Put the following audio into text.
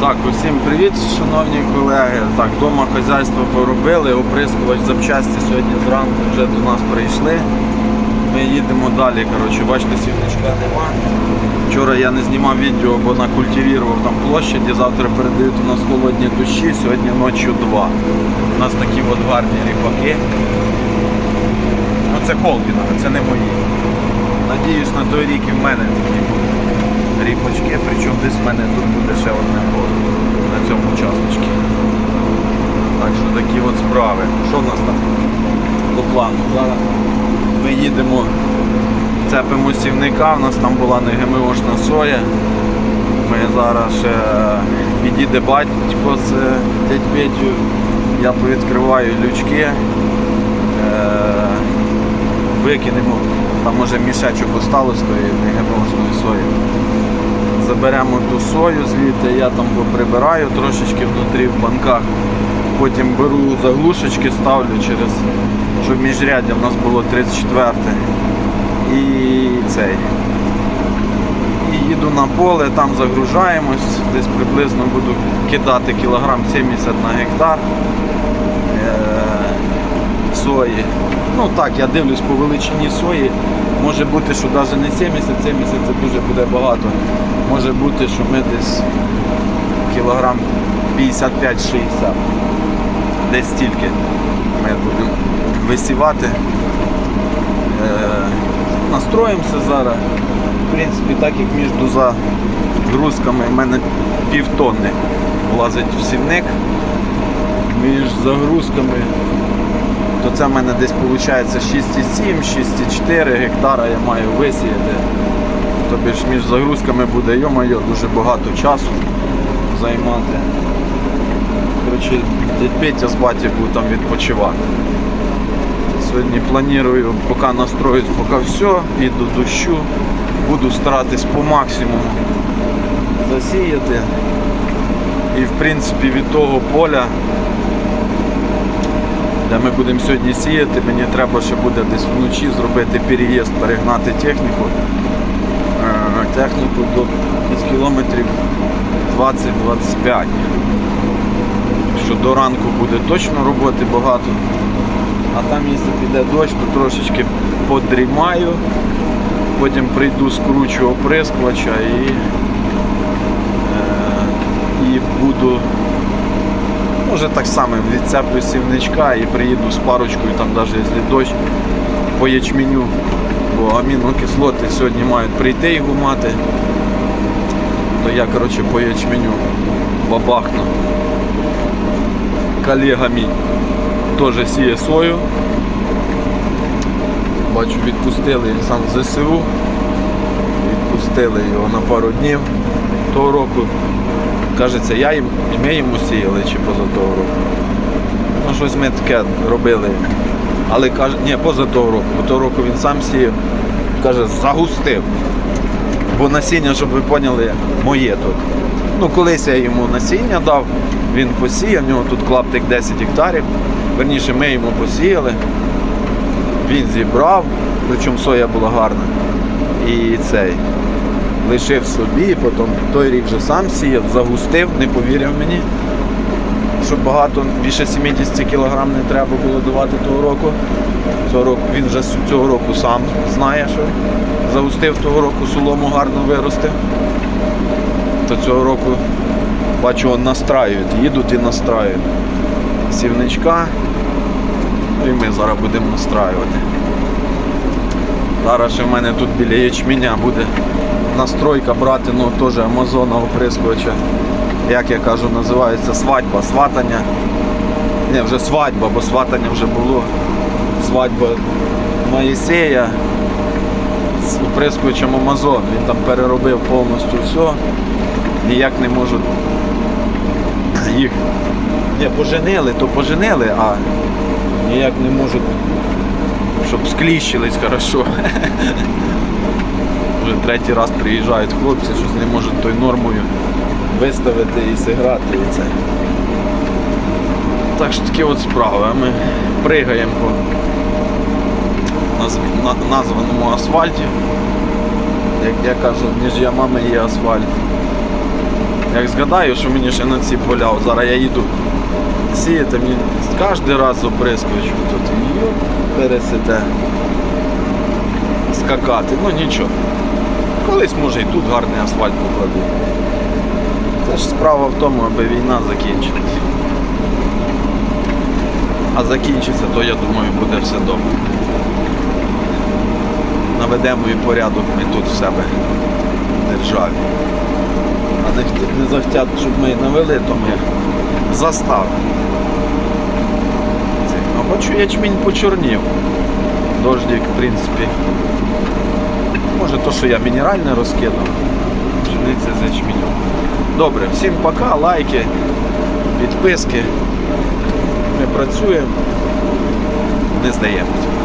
Так, усім привіт, шановні колеги. Так, вдома хазяйство поробили, оприскувач запчасті сьогодні зранку вже до нас прийшли. Ми їдемо далі. Коротше, бачите, сівничка нема. Вчора я не знімав відео, бо накультивував там площаді. Завтра передають у нас холодні дощі, сьогодні ночі 2. У нас такі от гарні ріпаки. Ну це холдинги, це не мої. Надіюсь, на той рік і в мене такі ріпочки, причому десь в мене тут буде ще одне поле на цьому участочку. Так що такі от справи. Що в нас там по плану? Зараз ми їдемо, цепимо сівника, у нас там була не соя. Ми зараз ще підійде батько з е, дядь Петю, я повідкриваю лючки. Е, викинемо, там може мішечок осталось тої негемошної сої. Заберемо ту сою звідти, я там прибираю трошечки внутрі в банках. Потім беру заглушечки, ставлю через, щоб міжряддя в нас було 34 і цей. І їду на поле, там загружаємось, десь приблизно буду кидати кілограм 70 на гектар е, сої. Ну так, я дивлюсь по величині сої. Може бути, що навіть не 70, 70 це дуже буде багато. Може бути, що ми десь кілограм 55-60. Десь стільки ми будемо висівати. Е, настроїмося зараз. В принципі, так як між загрузками в мене півтонни влазить в сівник. Між загрузками то це в мене десь виходить 6,7, 6,4 гектара я маю висіяти. Тобі ж між загрузками буде, йо-моє, дуже багато часу займати. Коротше, Петя з батьком буду там відпочивати. Сьогодні планую, поки настроюсь, поки все, і до дощу. Буду старатись по максимуму засіяти. І в принципі від того поля де ми будемо сьогодні сіяти, мені треба ще буде десь вночі зробити переїзд, перегнати техніку. Техніку до десь кілометрів 20-25. Що до ранку буде точно роботи багато. А там, якщо піде дощ, то трошечки подрімаю, потім прийду, скручу оприскувача і, е, і буду Може так само відцеплю сівничка і приїду з парочкою, там навіть якщо дощ по ячменю, бо амінокислоти сьогодні мають прийти його мати, то я коротше по ячменю бабахну. Колега мій теж сіє сою. Бачу, відпустили він сам з ЗСУ. Відпустили його на пару днів того року. Кажеться, я їм, ми йому сіяли чи поза того року. Ну, щось ми таке робили. Але каже, ні, поза того року, бо того року він сам сіяв. Каже, загустив. Бо насіння, щоб ви поняли, моє тут. Ну, колись я йому насіння дав, він посіяв, в нього тут клаптик 10 гектарів. Верніше, ми йому посіяли. Він зібрав, причому соя була гарна. І цей лишив собі, потім той рік вже сам сіяв, загустив, не повірив мені, що багато, більше 70 кг не треба було давати того року. Цього року він вже цього року сам знає, що загустив того року солому гарно виростив. То цього року бачу, настраюють, їдуть і настраюють. Сівничка. І ми зараз будемо настраювати. Зараз ще в мене тут біля ячменя буде настройка брати, ну теж Амазона оприскувача. Як я кажу, називається свадьба, сватання. Не, вже свадьба, бо сватання вже було. Свадьба Моїсея з оприскувачем Амазон. Він там переробив повністю все. Ніяк не можуть їх не поженили, то поженили, а ніяк не можуть, щоб скліщились хорошо. Вже третій раз приїжджають хлопці, щось не можуть той нормою виставити і зіграти і це. Так що такі от справи. Ми пригаємо по названому асфальті. Як я кажу, між ямами є асфальт. Як згадаю, що мені ще на ці поля, зараз я їду сіяти, мені кожен раз оприскують, тут йо, пересите скакати, ну нічого. Колись може і тут гарний асфальт покладу. Ж справа в тому, аби війна закінчилась. А закінчиться, то я думаю буде все добре. Наведемо і порядок ми тут в себе в державі. А не, захотять, щоб ми навели, то ми заставимо. Бачу, ячмінь почорнів. Дождик, в принципі. Може то, що я мінеральне розкидав. Пшениця з ячменем. Добре, всім пока, лайки, підписки. Ми працюємо, не здаємося.